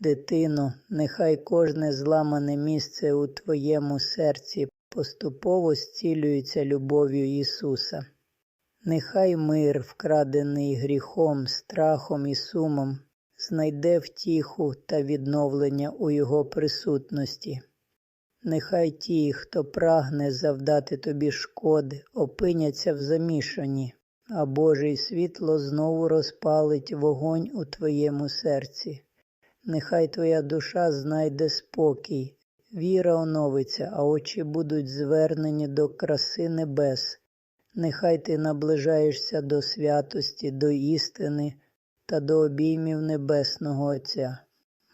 Дитино, нехай кожне зламане місце у твоєму серці поступово зцілюється любов'ю Ісуса. Нехай мир, вкрадений гріхом, страхом і сумом, знайде втіху та відновлення у Його присутності. Нехай ті, хто прагне завдати тобі шкоди, опиняться в замішані, а Божий світло знову розпалить вогонь у твоєму серці. Нехай твоя душа знайде спокій, віра оновиться, а очі будуть звернені до краси небес. Нехай ти наближаєшся до святості, до істини та до обіймів Небесного Отця.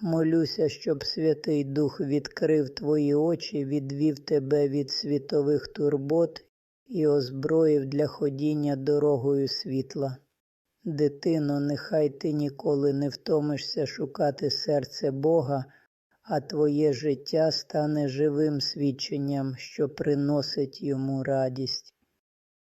Молюся, щоб Святий Дух відкрив твої очі, відвів тебе від світових турбот і озброїв для ходіння дорогою світла. Дитино, нехай ти ніколи не втомишся шукати серце Бога, а твоє життя стане живим свідченням, що приносить йому радість.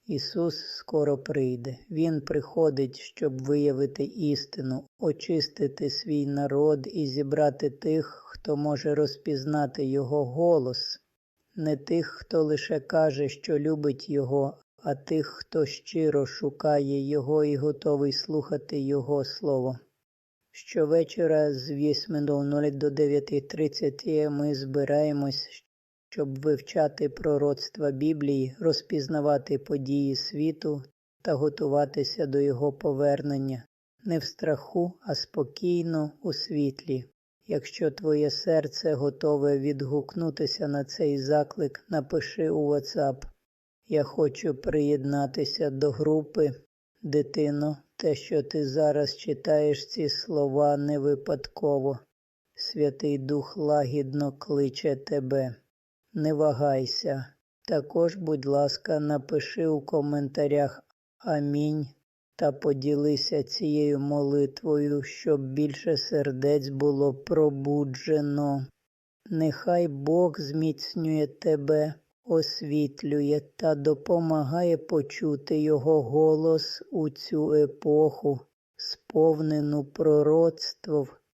Ісус скоро прийде. Він приходить, щоб виявити істину, очистити свій народ і зібрати тих, хто може розпізнати Його голос, не тих, хто лише каже, що любить Його, а тих, хто щиро шукає Його і готовий слухати Його Слово. Щовечора з 8.00 до 9.30 ми збираємось, щоб вивчати пророцтва Біблії, розпізнавати події світу та готуватися до його повернення не в страху, а спокійно у світлі. Якщо твоє серце готове відгукнутися на цей заклик, напиши у WhatsApp. Я хочу приєднатися до групи. Дитино, те, що ти зараз читаєш ці слова не випадково. Святий Дух лагідно кличе тебе. Не вагайся. Також, будь ласка, напиши у коментарях Амінь та поділися цією молитвою, щоб більше сердець було пробуджено. Нехай Бог зміцнює тебе, освітлює та допомагає почути Його голос у цю епоху, сповнену пророцтвов